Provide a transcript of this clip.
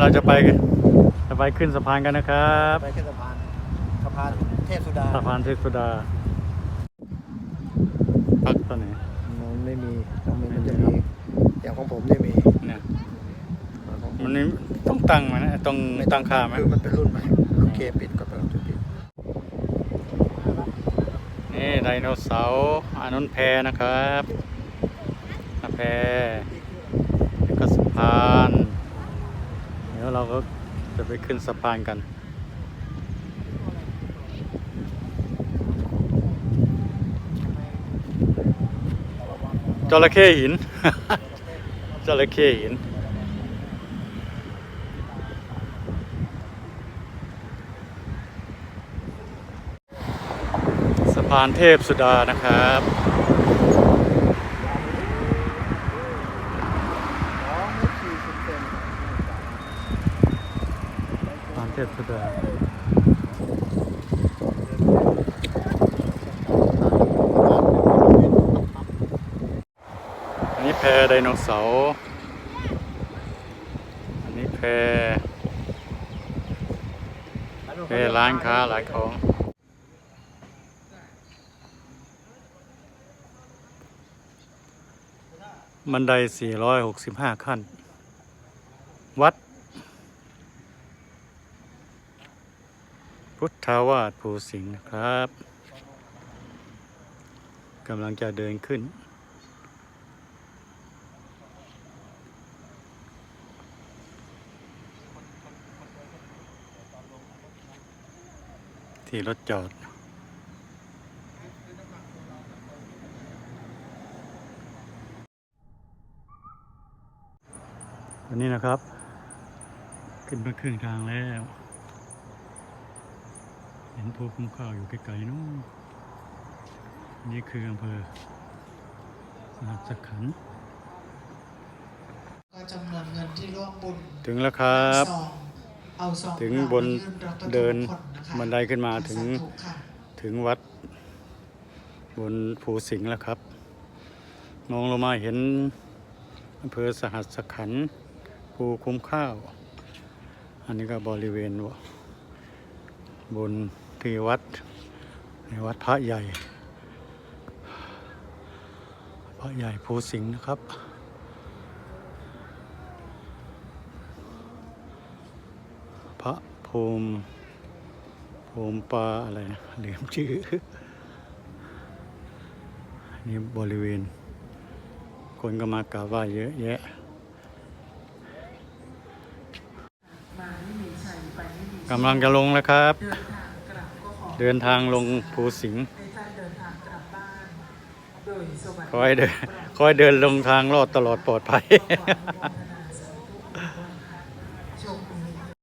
เราจะไปกันจะไปขึ้นสะพานกันนะครับไปขึ้นสะพานสะพานเทพสุดาสะพานเทพสุดาพักตอนไหนมันไม่มีต้องมีมันจะมีอย่างของผมเนี่ยมีเนี่ยของผมมันนี่ต้องตั้งไหมนะต้องตั้งค่าไหมคือมันเป็นรุ่นใหม่โอเคปิดก็ไปลองจุดปิดนี่ไดโนเสาร์อันนุนแพนะครับอาแพแล้วก็สะพาน เราก็จะไปขึ้นสะพานกัน จระเข้หิน จระเข้หินสะพานเทพสุดานะครับ สะพานเทพสุดาอันนี้แพไดโนเสาร์อันนี้แพแพร้านค้าหลายของบันได 465 ขั้น วัด พุทธาวาสภูสิงห์นะครับกำลังจะเดินขึ้น ที่รถจอดวันนี้นะครับ ขึ้นมาครึ่งทางแล้ว เห็นภูคุ้มข้าวอยู่ไกลๆนู้นนี่คืออำเภอสหัสขันธ์ก็จำนวนเงินที่ร่วมบุญถึงแล้วครับ ซองเอาซองถึงเปล่าบนไปยื่รับประตูเดินคนนะคะบันไดขึ้นมาถึงสธุค่ะถึงวัด บนภูสิงห์แล้วครับ มองลงมาเห็นอำเภอสหัสขันธ์ภูคุ้มข้าว อันนี้ก็บริเวณวะบน ที่วัดในวัดพระใหญ่ พระใหญ่ภูสิงห์นะครับ พระภูมิภูมิปลาอะไรนะลืมชื่อ นี่บริเวณ คนก็มากราบไหว้เยอะแยะมาไม่มีชัยไปไม่มีกำลังจะลงแล้วครับ เดินทางกลับก็ขอเดินทางลงภูสิงห์ให้ท่านเดินทางกลับบ้านโดยสวัสดิขอให้เดินขอให้เดินลงทางรอดตลอดปลอดภัย